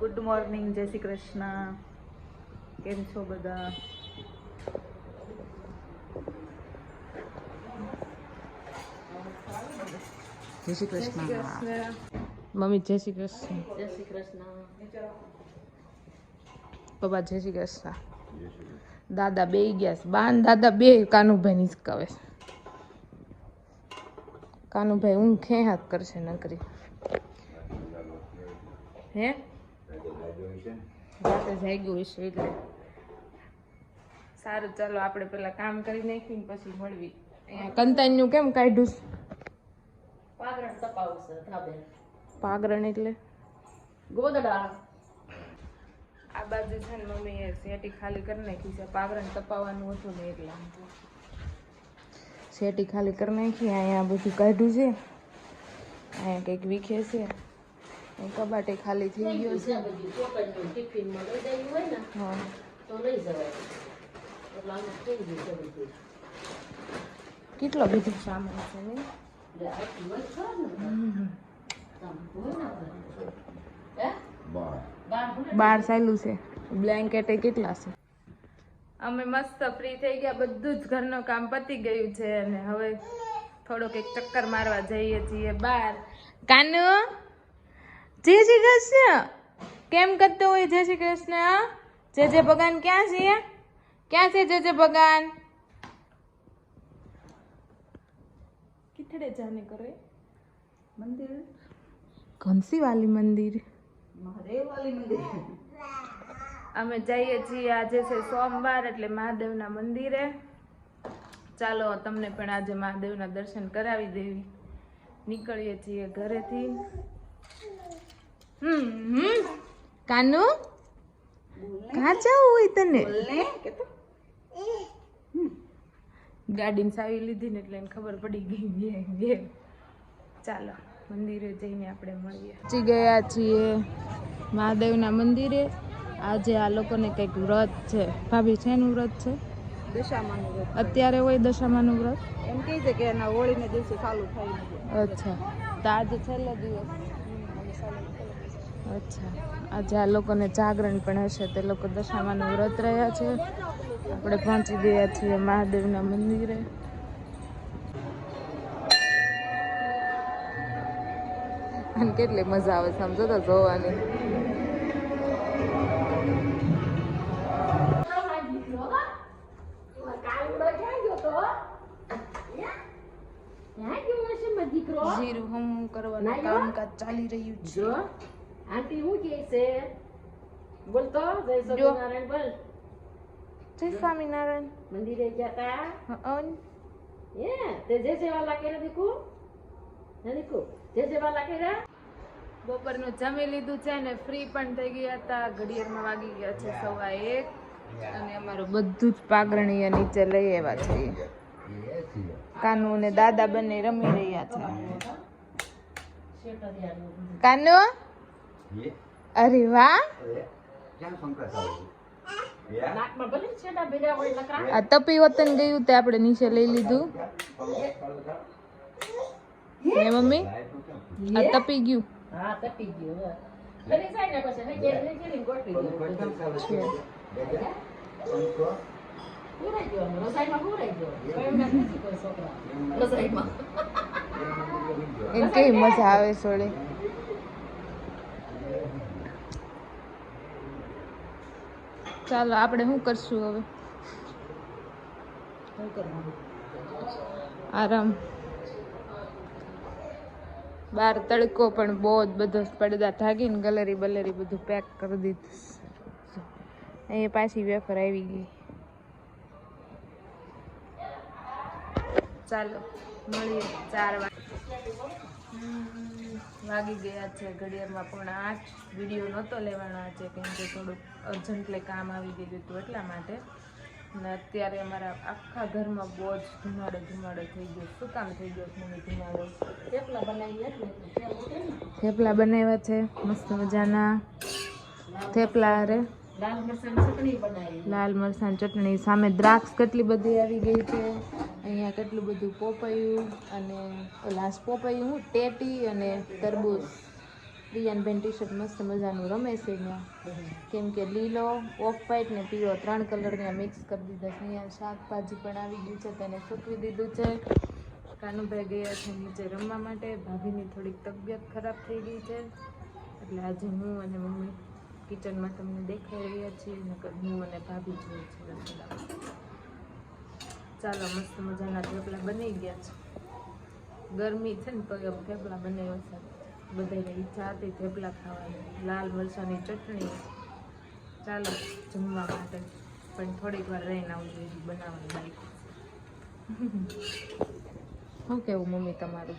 Good morning જય શ્રી કૃષ્ણ. કેમ છો બધા? જય શ્રી કૃષ્ણ. મમ્મી જય શ્રી કૃષ્ણ. જય શ્રી કૃષ્ણ. પપ્પા જય શ્રી કૃષ્ણ. દાદા બે ગયા છે. બાન દાદા બે કાનુભાઈ નિસકાવે છે. કાનુભાઈ ઊંઘ ખે હાથ કરશે નકરી. હે? રાતે જાગ્યું હશે એટલે. સારું ચાલો આપણે પેલા કામ કરી નાખીને પછી મળવી. અહીંયા કંતાઈનું કેમ કાઢ્યું? છે? પાગરણ તપાવશે ધાબે. પાગરણ એટલે? ગોદડા. આ બાજુ છે ને મમ્મીએ શેટી ખાલી કરી નાખી છે. પાગરણ તપાવવાનું હતું ને એટલે. શેટી ખાલી કરી નાખી અહીંયા બધું કાઢ્યું છે. અહીંયા કંઈક વીખે છે. કબાટે ખાલી થઈ ગયો છે. કેટલો બધો સામાન છે ને? બાર? સાયલું છે. બ્લેન્કેટ કેટલા છે? અમે મસ્ત ફ્રી થઈ ગયા. બધું જ ઘરનું કામ પતી ગયું છે અને હવે થોડોક એક ચક્કર મારવા જઈએ છીએ બહાર. કાનુ? જય શ્રી કૃષ્ણ. કેમ કરતો હોય જય શ્રી કૃષ્ણ? જય જય ભગવાન ક્યાં છે ક્યાં છે જય જય ભગવાન? કિથડે જાને કરે? મંદિર? ઘનસી વાલી મંદિર. મહાદેવ વાલી મંદિર. અમે જઈએ છીએ આજે છે સોમવાર એટલે મહાદેવના મંદિરે. ચાલો તમને પણ આજે મહાદેવના દર્શન કરાવી દેવી. નીકળીએ છીએ ઘરેથી. હમ. હમ કાનુ કાં જવું હોય તને? ગાડીને સાવી લીધી ને એટલે એને ખબર પડી ગઈ બે ચાલો મંદિરે જઈને આપણે મળીએ. પહોંચી ગયા છીએ મહાદેવના મંદિરે. આજે આ લોકોને કંઈક વ્રત છે. ભાભી છે એનું વ્રત છે? દશામાનું વ્રત. અત્યારે હોય દશામાનું વ્રત? એમ કહે છે કે એના હોળીને દિવસે ચાલુ થાય અચ્છા. તો આજે છેલ્લો દિવસ. અચ્છા. આજે આ લોકોને જાગરણ પણ હશે તે લોકો દશામાનું વ્રત રહ્યા છે. આપણે પહોંચી ગયા છીએ મહાદેવના મંદિરે. અને કેટલી મજા આવે સમજો તો જોવાની. જીરું હમ કરવાનું કામકાજ ચાલી રહ્યું છે. જો. આંટી હું કે છે? બોલતો જય સ્વામિનારાયણ બોલ. જય સ્વામિનારાયણ. મંદિરે ગયા તા? હં. એ તે જે વાલા કર્યા દીકુ? હે દીકુ જે જે વાલા કર્યા? બપોરનું જમી લીધું છે ને ફ્રી પણ થઈ ગયા હતા ઘડિયાળમાં વાગી ગયા છે સવા એક. અને અમારું બધું જ પાગરણીય નીચે લઈ આવ્યા છે. કાનુ અને દાદા બંને રમી રહ્યા છે. કાનુ? અરે વાહ. છેડા આ તપી વતન ગયું તે આપણે નીચે લઈ લીધું. હે? મમ્મી? આ તપી ગયું. હા તપી ગયો હવે જાય ને પછી હજી લઈ ગયેલી ગોઠવી દો પૂરાઈ ગયો અમે પૂરાઈ ગયો. એમ કેવી મજા આવે સોળે ચાલો, આપણે શું કરશું હવે? આરામ. બાર તડકો પણ બહુ જ બધો પડદા થાકીને ગલેરી બલેરી બધું પેક કરી દીધું. અહીંયા પાછી વેફર આવી ગઈ. ચાલો, મળીએ ચાર વાગે વાગી ગયા છે ઘડિયાળમાં પણ આઠ વીડિયો નહોતો લેવાનો આજે કેમ કે થોડુંક અર્જન્ટલી કામ આવી ગયું હતું એટલા માટે. ને અત્યારે અમારા આખા ઘરમાં બહુ જ ધુમાડો ધુમાડો થઈ ગયો. શું કામ થઈ ગયો મને ધુમાડો? થેપલા બનાવી થેપલું બનાવ્યા છે મસ્ત મજાના. થેપલા અરે. લાલ મરસાની ચટણી બનાવી. લાલ મરચાં ચટણી સામે દ્રાક્ષ કેટલી બધી આવી ગઈ છે. અહીંયા કેટલું બધું પોપૈયું અને લાસ્ટ પોપૈયું હું ટેટી અને તરબૂચ. પ્રિયાનબેન ટી શર્ટ મસ્ત મજાનું રમે છે અહીંયા કેમ કે લીલો, ઓફ વ્હાઈટ ને પીળો ત્રણ કલર ત્યાં મિક્સ કરી દીધા છે. અહીંયા શાકભાજી પણ આવી ગયું છે, તેને સૂકવી દીધું છે. કાનુભાઈ ગયા છે નીચે રમવા માટે. ભાભીની થોડીક તબિયત ખરાબ થઈ ગઈ છે. એટલે આજે હું અને મમ્મી કિચનમાં તમને દેખાઈ રહ્યા છીએ. નકર હું અને ભાભી જોઈએ છીએ રસોડામાં ચાલો મસ્ત મજાના થેપલા બની ગયા છે. ગરમી છે ને તો એમ થેપલા બનાવ્યા છે. બધાને ઈચ્છા હતી થેપલા ખાવાની. લાલ મરચાંની ચટણી. ચાલો જમવા માટે. પણ થોડીક વાર રહીને આવું જોઈએ બનાવવાની બાઈક શું કેવું મમ્મી તમારું?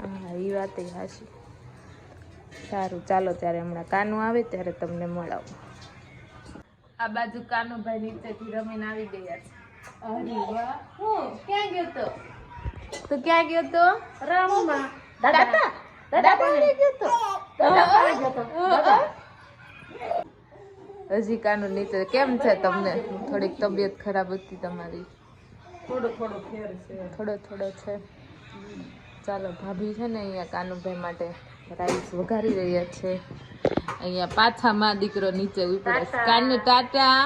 હા એ વાત હાશી સારું ચાલો ત્યારે હમણાં કાનું આવે ત્યારે તમને મળાવું. આ બાજુ કાનુભાઈ નીચેથી રમીને આવી ગયા છે. અરે વાહ. હું? ક્યાં ગયો તો? તું ક્યાં ગયો તો? રામમાં. દાદા. દાદા. પાસે ગયો તો? હજી કાનું નીચે કેમ છે તમને? થોડીક તબિયત ખરાબ હતી તમારી? થોડો થોડો ફેર છે. થોડો થોડો છે. ચાલો ભાભી છે ને અહીંયા કાનુભાઈ માટે રાઈસ વઘારી રહ્યા છે. અહીંયા પાછા માં દીકરો નીચે ઉપડે કાનને કાનુ ટાટા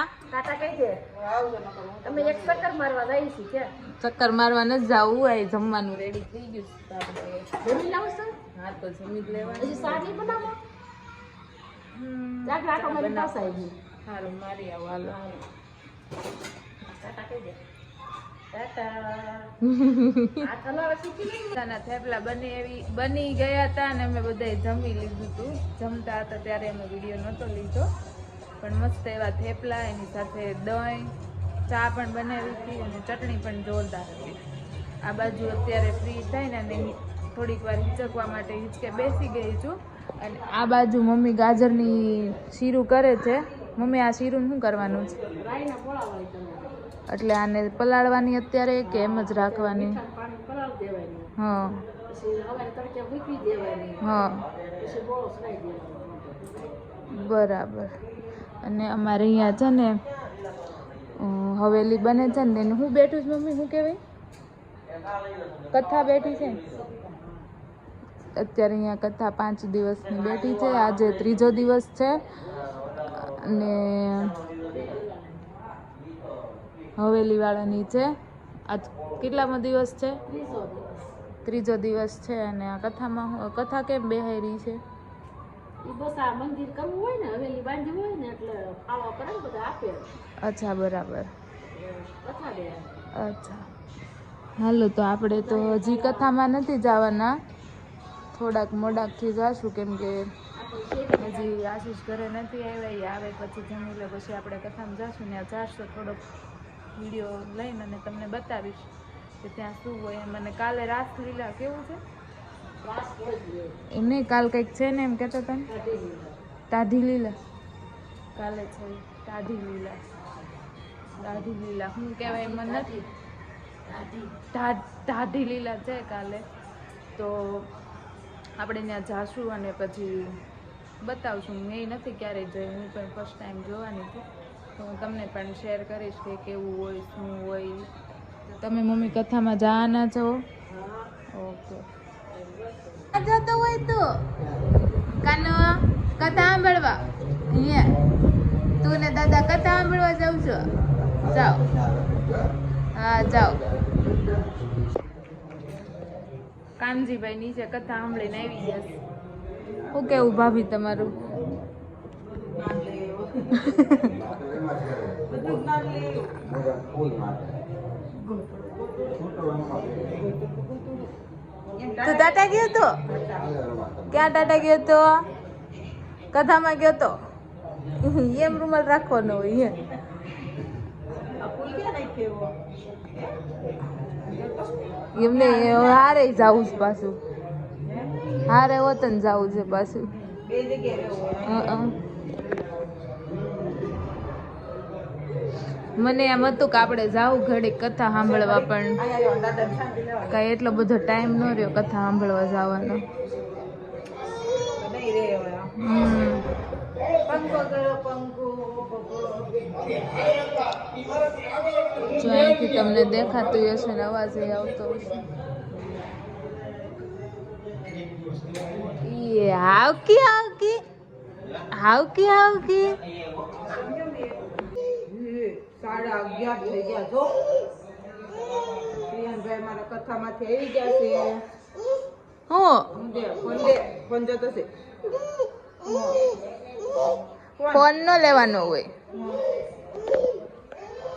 ચક્કર મારવા ન જાવું આ જમવાનું રેડી થઈ ગયું હા તો જમી લેવાનું. મારી આવી હાલો કઈ દે થેપલા બની એવી, બની ગયા હતા અને અમે બધાએ જમી લીધું હતું. જમતા હતા ત્યારે અમે વીડિયો નહોતો લીધો. પણ મસ્ત એવા થેપલા, એની સાથે દહીં, ચા પણ બનાવી હતી અને ચટણી પણ જોરદાર હતી. આ બાજુ અત્યારે ફ્રી થાય ને થોડીક વાર હિંચકવા માટે હિંચકે બેસી ગઈ છું. અને આ બાજુ મમ્મી ગાજરની શીરું કરે છે. મમ્મી, આ શીરું શું કરવાનું છે? એટલે આને પલાળવાની અત્યારે કે એમ જ રાખવાની? હા. હા. બરાબર. અને અમારે અહીંયા છે ને હવેલી બને છે ને તેને હું બેઠું છું મમ્મી શું કહેવાય? કથા બેઠી છે? અત્યારે અહીંયા કથા પાંચ દિવસની બેઠી છે. આજે ત્રીજો દિવસ છે. અને હવેલી વાળાની છે આજ કેટલામો દિવસ છે? ત્રીજો દિવસ છે અને આ કથામાં કથા કેમ બેહારી છે? આ અચ્છા બરાબર. અચ્છા. હાલો તો આપણે તો હજી કથામાં નથી જવાના. થોડાક મોડાકથી જાશું કેમ કે હજી આશીષ ઘરે નથી આવ્યા એ આવે પછી જમી લે પછી આપણે કથામાં જાશું ને ચારસો થોડોક વીડિયો લઈને અને તમને બતાવીશ કે ત્યાં શું હોય એમ. અને કાલે રાસલીલા કેવું છે? રાસ હોય જ લે એમ નહીં, કાલ કંઈક છે ને એમ કહેતા હતા તાઢી લીલા. કાલે છે તાઢી લીલા. તાઢી લીલા. શું કહેવાય એમ નથી? કાઢી લીલા છે કાલે. તો આપણે ત્યાં જાશું અને પછી બતાવશું. મેં નથી ક્યારેય જોઈ હું પણ ફર્સ્ટ ટાઈમ જોવાની છું. તો હું તમને પણ શેર કરીશ કે કેવું હોય શું હોય. તમે મમ્મી કથામાં જવાના છો? ઓકે. જતો હોય તો. કાનો કથા સાંભળવા. અહીંયા. તું ને દાદા કથા સાંભળવા જાવ છો? જાઓ. હા જાઓ. કાનજીભાઈ નીચે કથા સાંભળીને આવી ગયા શું કેવું ભાભી તમારું? તું ટાટા ગયો તો ક્યાં ટાટા ગયો તો કથામાં ગયો તો એમ રૂમાલ રાખવાનો હોય એમ એમને હારે જવું છે પાછું હારે વતન જવું છે પાછું હં, મને એમ હતું કે આપણે જાવું ઘડી કથા સાંભળવા, પણ કાંઈ એટલો બધો ટાઈમ ન રહ્યો કથા સાંભળવા જવાનો. જો અહીંથી તમને દેખાતું હશે ને અવાજ એ આવતો હશે. આવકી હાવકી હાવકી આવકી. સાડા અગિયાર થઈ ગયા જો પ્રિયાનભાઈ મારા કથામાંથી આવી ગયા છે. હું? હું ફોન જતો છે. ફોન નો લેવાનો હોય.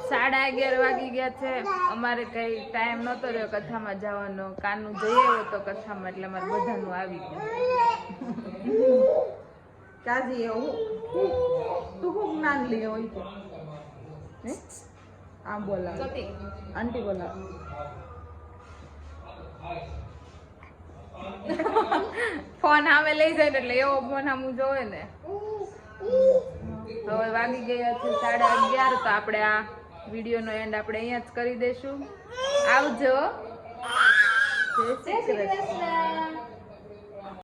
સાડા અગિયાર વાગી ગયા છે. અમારે કઈ ટાઈમ નતો રહ્યો કથામાં જવાનો. કાનું જઈ આવ્યો તો કથામાં એટલે અમારે બધાનું આવી ગયું. કાજી એવું તું ખૂબ જ્ઞાન લઈ હોય આમ બોલા આંટી બોલા ફોન સામે લઈ જાય ને એટલે એવો ફોન સામું જોવે ને. હવે વાગી ગયા છે સાડા અગિયાર તો આપણે આ વિડીયોનો એન્ડ આપણે અહીંયા જ કરી દઈશું. આવજો. જય શ્રી કૃષ્ણ.